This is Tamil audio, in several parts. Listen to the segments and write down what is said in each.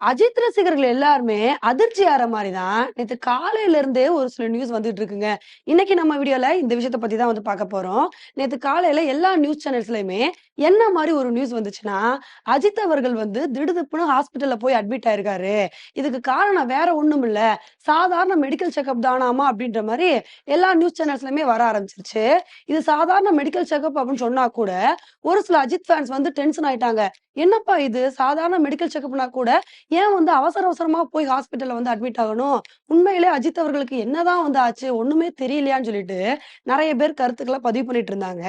அஜித் ரசிகர்கள் எல்லாருமே அதிர்ச்சி ஆற மாதிரி தான் நேற்று காலையில இருந்தே ஒரு சில நியூஸ் வந்துட்டு இருக்குங்க. இன்னைக்கு நம்ம வீடியோல இந்த விஷயத்த பத்தி தான் வந்து பார்க்க போறோம். நேற்று காலையில எல்லா நியூஸ் சேனல்ஸ்லயுமே என்ன மாதிரி ஒரு நியூஸ் வந்துச்சுன்னா அஜித் அவர்கள் வந்து திடுதிப்புன்னு ஹாஸ்பிட்டல்ல போய் அட்மிட் ஆயிருக்காரு. இதுக்கு காரணம் வேற ஒண்ணும் இல்ல. சாதாரண மெடிக்கல் செக்அப் தானாமா அப்படின்ற மாதிரி எல்லா நியூஸ் சேனல்ஸ்லயுமே வர ஆரம்பிச்சிருச்சு. இது சாதாரண மெடிக்கல் செக்அப் அப்படின்னு சொன்னா கூட ஒரு சில அஜித் ஃபேன்ஸ் வந்து டென்ஷன் ஆயிட்டாங்க. என்னப்பா இது? சாதாரண மெடிக்கல் செக்அப்னா கூட ஏன் வந்து அவசர அவசரமா போய் ஹாஸ்பிட்டல்ல வந்து அட்மிட் ஆகணும்? உண்மையிலே அஜித் அவர்களுக்கு என்னதான் வந்து ஆச்சு? ஒண்ணுமே தெரியலையான்னு சொல்லிட்டு நிறைய பேர் கருத்துக்களை பதிவு பண்ணிட்டு இருந்தாங்க.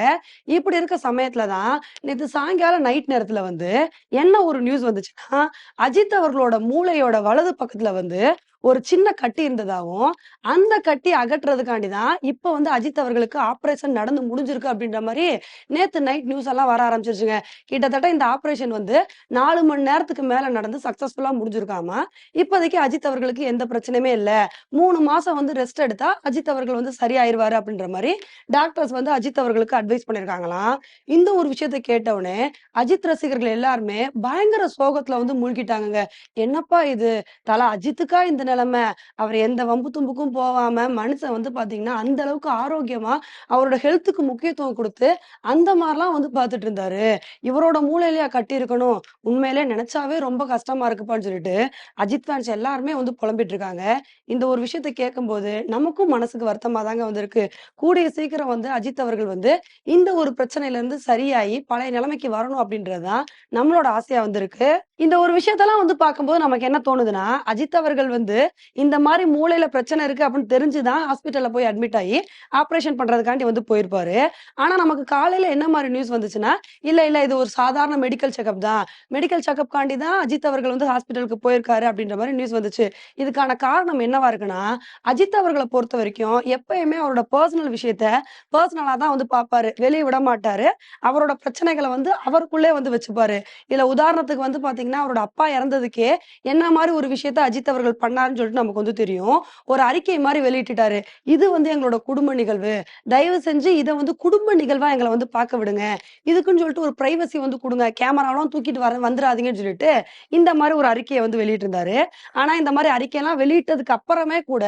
இப்படி இருக்க சமயத்துலதான் நேற்று சாயங்காலம் நைட் நேரத்துல வந்து என்ன ஒரு நியூஸ் வந்துச்சுன்னா அஜித் அவர்களோட மூளையோட வலது பக்கத்துல வந்து ஒரு சின்ன கட்டி இருந்ததாகவும் அந்த கட்டி அகற்றுறதுக்காண்டி தான் இப்ப வந்து அஜித் அவர்களுக்கு ஆபரேஷன் நடந்து முடிஞ்சிருக்கு அப்படின்ற மாதிரி நேத்து நைட் நியூஸ் எல்லாம் வர ஆரம்பிச்சிருச்சுங்க. கிட்டத்தட்ட இந்த ஆபரேஷன் வந்து நாலு மணி நேரத்துக்கு மேல நடந்து சக்சஸ்ஃபுல்லா முடிஞ்சிருக்காம இப்போதைக்கு அஜித் அவர்களுக்கு எந்த பிரச்சனையுமே இல்ல. மூணு மாசம் வந்து ரெஸ்ட் எடுத்தா அஜித் அவர்கள் வந்து சரியாயிருவாரு அப்படின்ற மாதிரி டாக்டர்ஸ் வந்து அஜித் அவர்களுக்கு அட்வைஸ் பண்ணிருக்காங்களாம். இந்த ஒரு விஷயத்த கேட்டவுடனே அஜித் ரசிகர்கள் எல்லாருமே பயங்கர சோகத்துல வந்து மூழ்கிட்டாங்க என்னப்பா இது? தலா அஜித்துக்கா இந்த நிலைமை அவர் எந்த வம்பு தும்புக்கும் போகாம மனுஷன் வந்து பாத்தீங்கன்னா அந்த அளவுக்கு ஆரோக்கியமா அவரோட ஹெல்த்துக்கு முக்கியத்துவம் கொடுத்து அந்த மாதிரிலாம் வந்து பார்த்துட்டு இருந்தாரு. இவரோட மூளையிலயா கட்டி இருக்கணும் உண்மையிலே நினைச்சாவே ரொம்ப கஷ்டமா இருக்குப்பான்னு சொல்லிட்டு அஜித் ஃபேன்ஸ் எல்லாருமே வந்து புலம்பிட்டு இருக்காங்க. இந்த ஒரு விஷயத்த கேட்கும்போது நமக்கும் மனசுக்கு வருத்தமா தாங்க வந்திருக்கு. கூடிய சீக்கிரம் வந்து அஜித் அவர்கள் வந்து இந்த ஒரு பிரச்சனையில இருந்து சரியாகி பழைய நிலைமைக்கு வரணும் அப்படின்றதுதான் நம்மளோட ஆசையா வந்திருக்கு. இந்த ஒரு விஷயத்தெல்லாம் வந்து பார்க்கும்போது நமக்கு என்ன தோணுதுன்னா அஜித் அவர்கள் வந்து இந்த மாதிரி மூளையில பிரச்சனை இருக்கு அப்படின்னு தெரிஞ்சுதான் ஹாஸ்பிட்டல்ல போய் அட்மிட் ஆகி ஆப்ரேஷன் பண்றதுக்காண்டி வந்து போயிருப்பாரு. ஆனா நமக்கு காலையில என்ன மாதிரி நியூஸ் வந்துச்சுன்னா இல்ல இல்ல இது ஒரு சாதாரண மெடிக்கல் செக்அப் தான். மெடிக்கல் செக்அப் காண்டி தான் அஜித் அவர்கள் வந்து ஹாஸ்பிட்டலுக்கு போயிருக்காரு அப்படின்ற மாதிரி நியூஸ் வந்துச்சு. இதுக்கான காரணம் என்னவா இருக்குன்னா அஜித் அவர்களை பொறுத்த வரைக்கும் எப்பயுமே அவரோட பர்சனல் விஷயத்த பர்சனலா தான் வந்து பார்ப்பாரு. வெளியே விட மாட்டாரு. அவரோட பிரச்சனைகளை வந்து அவருக்குள்ளே வந்து வச்சுப்பாரு. இதுல உதாரணத்துக்கு வந்து பாத்தீங்கன்னா அவரோட அப்பா இறந்ததுக்கே என்ன மாதிரி ஒரு விஷயத்த அஜித் அவர்கள் பண்ணாருன்னு சொல்லிட்டு நமக்கு வந்து தெரியும். ஒரு அறிக்கை மாதிரி வெளியிட்டுட்டாரு. இது வந்து எங்களோட குடும்ப நிகழ்வு. தயவு செஞ்சு இதை வந்து குடும்ப நிகழ்வா எங்களை வந்து பார்க்க விடுங்க. இதுக்குன்னு சொல்லிட்டு ஒரு பிரைவசி வந்து கொடுங்க. கேமராலாம் தூக்கிட்டு வர வந்துடாதீங்கன்னு சொல்லிட்டு இந்த மாதிரி ஒரு அறிக்கையை வந்து வெளியிட்டிருந்தாரு. ஆனா இந்த மாதிரி அறிக்கையெல்லாம் வெளியிட்டதுக்கு அப்புறமே கூட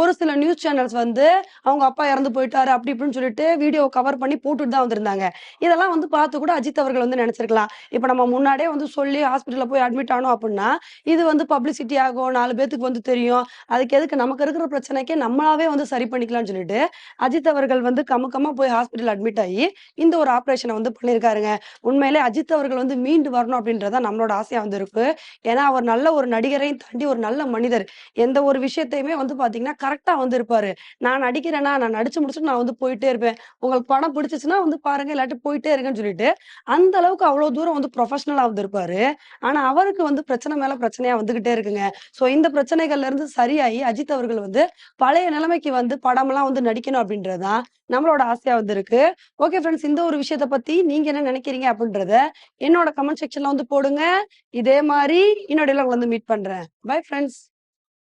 ஒரு சில நியூஸ் சேனல்ஸ் வந்து அவங்க அப்பா இறந்து போயிட்டாரு அப்படி இப்படின்னு சொல்லிட்டு வீடியோ கவர் பண்ணி போட்டுட்டு தான் வந்திருந்தாங்க. இதெல்லாம் வந்து பார்த்து கூட அஜித் அவர்கள் வந்து நினைச்சிருக்கலாம். இப்ப நம்ம முன்னாடியே வந்து சொல்லி ஹாஸ்பிட்டல்ல போய் அட்மிட் ஆனோம் அப்படின்னா இது வந்து பப்ளிசிட்டி ஆகும். நாலு பேத்துக்கு வந்து தெரியும். அதுக்கு எதுக்கு நமக்கு இருக்கிற பிரச்சனைக்கே நம்மளாவே வந்து சரி பண்ணிக்கலாம்னு சொல்லிட்டு அஜித் அவர்கள் வந்து கமுக்கமா போய் ஹாஸ்பிட்டல் அட்மிட் ஆகி இந்த ஒரு ஆபரேஷனை வந்து பண்ணியிருக்காருங்க உண்மையிலே அஜித் அவர்கள் வந்து மீண்டு வரணும் அப்படின்றத நம்மளோட ஆசையா வந்து இருக்கு ஏன்னா அவர் நல்ல ஒரு நடிகரையும் தாண்டி ஒரு நல்ல மனிதர். எந்த ஒரு விஷயத்தையுமே வந்து பாத்தீங்கன்னா கரெக்டா வந்து இருப்பாரு. நான் நடிக்கிறேன்னா நான் நடிச்சு முடிச்சுட்டு நான் வந்து போயிட்டே இருப்பேன். உங்களுக்கு படம் பிடிச்சிச்சுன்னா வந்து பாருங்க இல்லாட்டி போயிட்டே இருக்கேன்னு சொல்லிட்டு அந்த அளவுக்கு அவ்வளவு தூரம் வந்து ப்ரொஃபஷனலா வந்து இருப்பாரு ஆனா அவருக்கு வந்து பிரச்சனை மேல பிரச்சனையா வந்துகிட்டே இருக்குங்க. சோ இந்த பிரச்சனைகள் பிரச்சனைகள்ல இருந்து சரியாகி அஜித் அவர்கள் வந்து பழைய நிலைமைக்கு வந்து படம்லாம் வந்து நடிக்கணும் அப்படின்றதுதான் நம்மளோட ஆசையா வந்து இருக்கு ஓகே ஃப்ரெண்ட்ஸ் இந்த ஒரு விஷயத்த பத்தி நீங்க என்ன நினைக்கிறீங்க அப்படின்றத என்னோட கமெண்ட் செக்ஷன்ல வந்து போடுங்க. இதே மாதிரி இன்னொடையில உங்களை வந்து மீட் பண்றேன். Bye friends